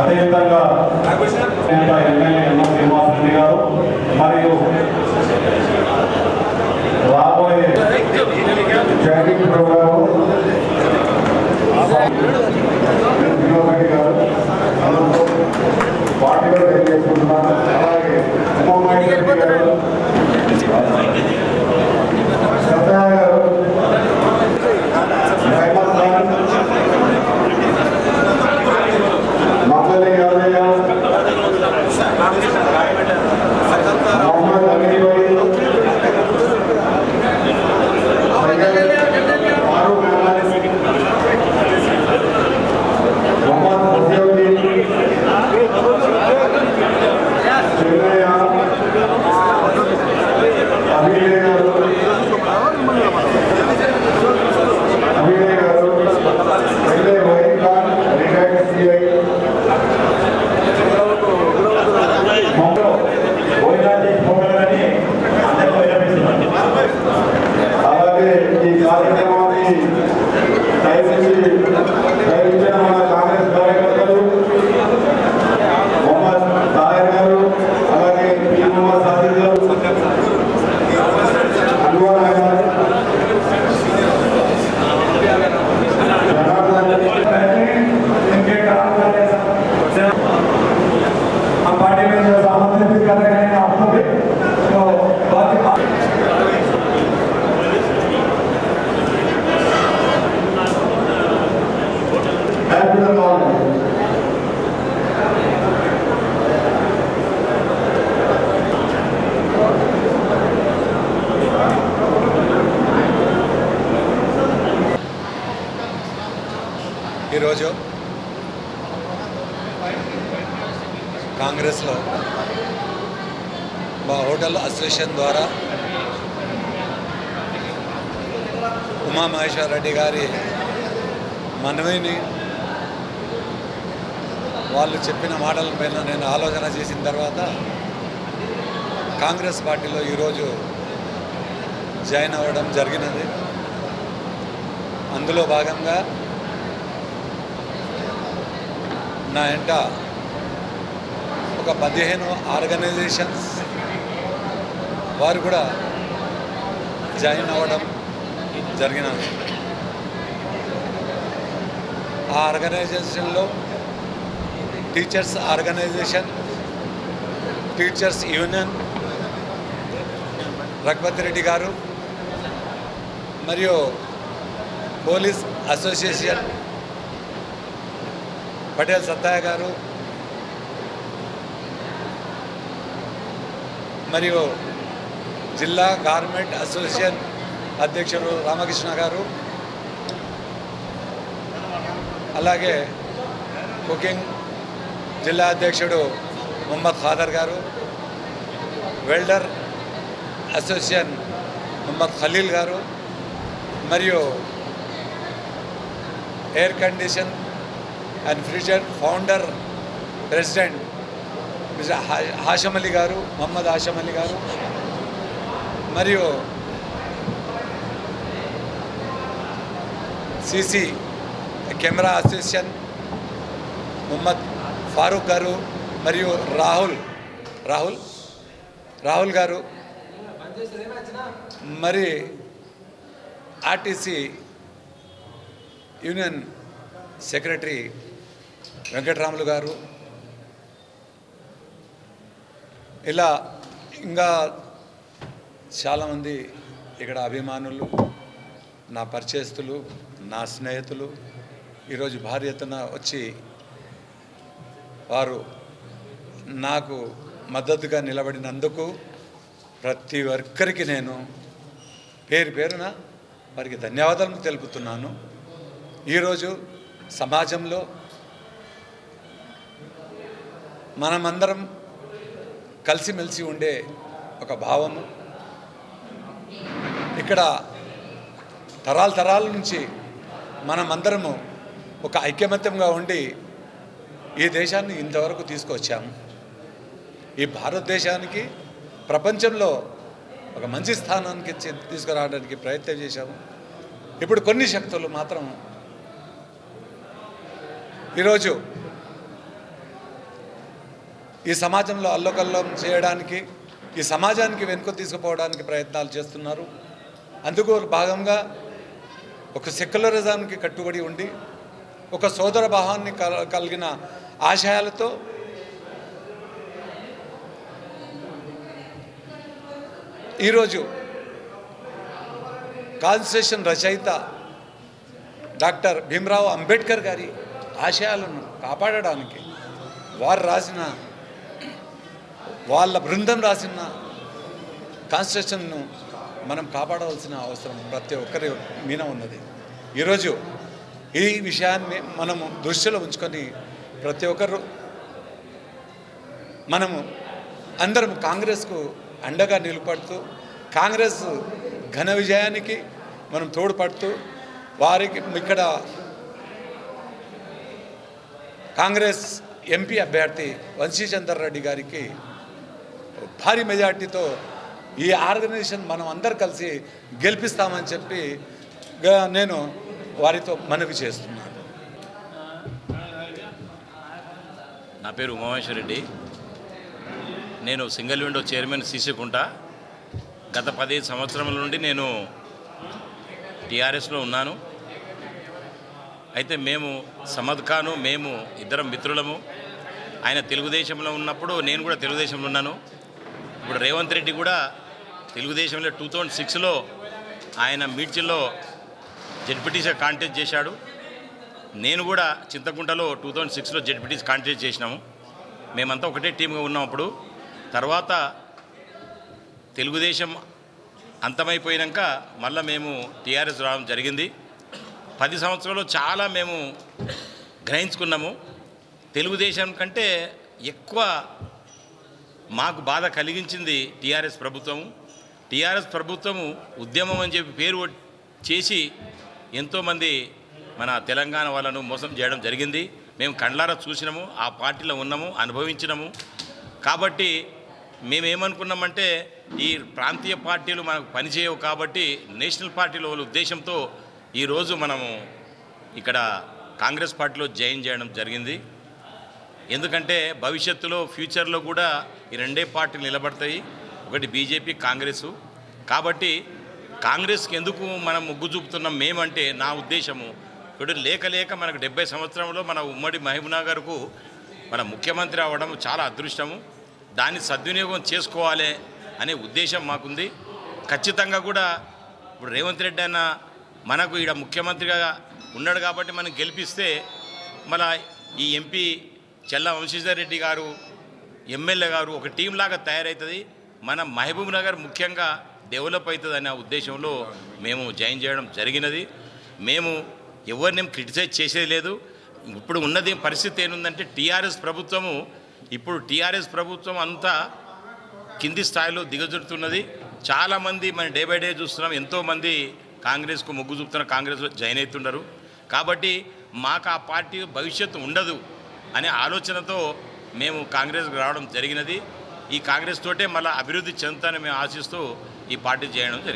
అదేవిధంగా నేత MLA NM Srinivasa Reddy గారు మరియు రాబోయే జాగింగ్ ప్రోగ్రాము గారు అందరూ పార్టీలో తెలియజేసుకుంటున్నారు ఈరోజు కాంగ్రెస్లో మా హోటల్ అసోసియేషన్ ద్వారా ఉమామహేశ్వర రెడ్డి గారి మనవిని వాళ్ళు చెప్పిన మాటల పైన నేను ఆలోచన చేసిన తర్వాత కాంగ్రెస్ పార్టీలో ఈరోజు జాయిన్ అవ్వడం జరిగినది. అందులో భాగంగా నా ఎంట ఒక పదిహేను ఆర్గనైజేషన్స్ వారు కూడా జాయిన్ అవ్వడం జరిగినది. ఆ ఆర్గనైజేషన్లో teachers organization teachers union Raghupathi Reddy గారు మరియు పోలీస్ అసోసియేషన్ పటేల్ సత్తయ్య గారు మరియు జిల్లా గార్మెంట్ అసోసియేషన్ అధ్యక్షుడు రామకృష్ణ గారు అలాగే కుకింగ్ జిల్లా అధ్యక్షుడు మొహమ్మద్ ఖాదర్ గారు వెల్డర్ అసోసియేషన్ మొహమ్మద్ ఖలీల్ గారు మరియు air condition and future founder president mister Hasham Ali గారు మహమ్మద్ హాషం అలీ గారు. మరియు CC camera association Mohammed Farooq గారు మరియు రాహుల్ రాహుల్ రాహుల్ గారు. మరి ఆర్టీసీ యూనియన్ సెక్రటరీ వెంకటరాములు గారు. ఇలా ఇంకా చాలామంది ఇక్కడ అభిమానులు నా పరిచయస్తులు నా స్నేహితులు ఈరోజు భారీ ఎత్తున వచ్చి వారు నాకు మద్దతుగా నిలబడినందుకు ప్రతి ఒక్కరికి నేను పేరు పేరున వారికి ధన్యవాదాలు తెలుపుతున్నాను. ఈరోజు సమాజంలో మనమందరం కలిసిమెలిసి ఉండే ఒక భావము. ఇక్కడ తరాల తరాల నుంచి మనమందరము ఒక ఐక్యమత్యంగా ఉండి ఈ దేశాన్ని ఇంతవరకు తీసుకొచ్చాము. ఈ భారతదేశానికి ప్రపంచంలో ఒక మంచి స్థానానికి చే- తీసుకురావడానికి ప్రయత్నం చేశాము. ఇప్పుడు కొన్ని శక్తులు మాత్రం ఈరోజు ఈ సమాజంలో అల్లకల్లం చేయడానికి ఈ సమాజానికి వెనుక తీసుకుపోవడానికి ప్రయత్నాలు చేస్తున్నారు. అందుకు భాగంగా ఒక సెక్యులరిజానికి కట్టుబడి ఉండి ఒక సోదర భావాన్ని కల- కలిగిన ఆశయాలతో ఈరోజు కాన్స్టిట్యూషన్ రచయిత డాక్టర్ భీమరావు అంబేద్కర్ గారి ఆశయాలను కాపాడడానికి వారు రాసిన వాళ్ళ బృందం రాసిన కాన్స్టిట్యూషన్ను మనం కాపాడవలసిన అవసరం ప్రతి ఒక్కరి మీద ఉన్నది. ఈరోజు ఈ విషయాన్ని మనము దృష్టిలో ఉంచుకొని ప్రతి ఒక్కరు మనము అందరం కాంగ్రెస్కు అండగా నిలబడుతూ కాంగ్రెస్ ఘన విజయానికి మనం తోడ్పడుతూ వారికి ఇక్కడ కాంగ్రెస్ ఎంపీ అభ్యర్థి వంశీచందర్ రెడ్డి గారికి భారీ మెజార్టీతో ఈ ఆర్గనైజేషన్ మనం అందరు కలిసి గెలిపిస్తామని చెప్పి నేను వారితో మనవి చేస్తున్నాను. నా పేరు ఉమామేశ్వర రెడ్డి. నేను సింగిల్ విండో చైర్మన్ సీసీకుంట గత పదిహేను సంవత్సరముల నుండి నేను టీఆర్ఎస్లో ఉన్నాను. అయితే మేము సమద్ ఖాను మేము ఇద్దరం మిత్రులము. ఆయన తెలుగుదేశంలో ఉన్నప్పుడు నేను కూడా తెలుగుదేశంలో ఉన్నాను. ఇప్పుడు రేవంత్ రెడ్డి కూడా తెలుగుదేశంలో టూ థౌజండ్ సిక్స్లో ఆయన మీడ్చిల్లో జడ్పీటీసీ కాంటెస్ట్ చేశాడు. నేను కూడా చింతకుంటలో టూ థౌజండ్ సిక్స్లో జడ్పీటీస్ కాంటెస్ట్ చేసినాము. మేమంతా ఒకటే టీంగా ఉన్నాం అప్పుడు. తర్వాత తెలుగుదేశం అంతమైపోయాక మళ్ళీ మేము టీఆర్ఎస్ రావడం జరిగింది. పది సంవత్సరాలు చాలా మేము గ్రహించుకున్నాము. తెలుగుదేశం కంటే ఎక్కువ మాకు బాధ కలిగించింది టీఆర్ఎస్ ప్రభుత్వం. టీఆర్ఎస్ ప్రభుత్వము ఉద్యమం అని చెప్పి పేరు చేసి ఎంతోమంది మన తెలంగాణ వాళ్ళను మోసం చేయడం జరిగింది. మేము కండ్లారా చూసినాము ఆ పార్టీలో ఉన్నాము అనుభవించినాము. కాబట్టి మేమేమనుకున్నామంటే ఈ ప్రాంతీయ పార్టీలు మనకు పనిచేయవు కాబట్టి నేషనల్ పార్టీల వాళ్ళ ఉద్దేశంతో ఈరోజు మనము ఇక్కడ కాంగ్రెస్ పార్టీలో జాయిన్ చేయడం జరిగింది. ఎందుకంటే భవిష్యత్తులో ఫ్యూచర్లో కూడా ఈ రెండే పార్టీలు నిలబడతాయి. ఒకటి బీజేపీ కాంగ్రెస్. కాబట్టి కాంగ్రెస్కి ఎందుకు మనం ముగ్గు చూపుతున్నాం మేమంటే నా ఉద్దేశము ఇప్పుడు లేక లేక మనకు డెబ్బై సంవత్సరంలో మన ఉమ్మడి మహబూబ్నగర్కు మన ముఖ్యమంత్రి అవ్వడం చాలా అదృష్టము. దాన్ని సద్వినియోగం చేసుకోవాలి అనే ఉద్దేశం మాకుంది. ఖచ్చితంగా కూడా ఇప్పుడు రేవంత్ రెడ్డి అన్న మనకు ఈడ ముఖ్యమంత్రిగా ఉన్నాడు కాబట్టి మనం గెలిపిస్తే మన ఈ ఎంపీ చెల్ల వంశీధర్ రెడ్డి గారు ఎమ్మెల్యే గారు ఒక టీం లాగా తయారవుతుంది మన మహబూబ్ నగర్ ముఖ్యంగా డెవలప్ అవుతుంది అనే ఉద్దేశంలో మేము జాయిన్ చేయడం జరిగినది. మేము ఎవరినేం క్రిటిసైజ్ చేసేది లేదు. ఇప్పుడు ఉన్నది పరిస్థితి ఏంటంటే టీఆర్ఎస్ ప్రభుత్వము ఇప్పుడు టీఆర్ఎస్ ప్రభుత్వం అంతా కింది స్థాయిలో దిగజుడుతున్నది. చాలామంది మన డే బై డే చూస్తున్నాం. ఎంతోమంది కాంగ్రెస్కు మొగ్గు చూపుతున్న కాంగ్రెస్లో జాయిన్ అవుతున్నారు కాబట్టి మాకు ఆ పార్టీ భవిష్యత్తు ఉండదు. అనే ఆలోచనతో మేము కాంగ్రెస్కి రావడం జరిగినది. ఈ కాంగ్రెస్ తోటే మళ్ళీ అభివృద్ధి చెందుతానని మేము ఆశిస్తూ ఈ పార్టీ చేయడం జరిగింది.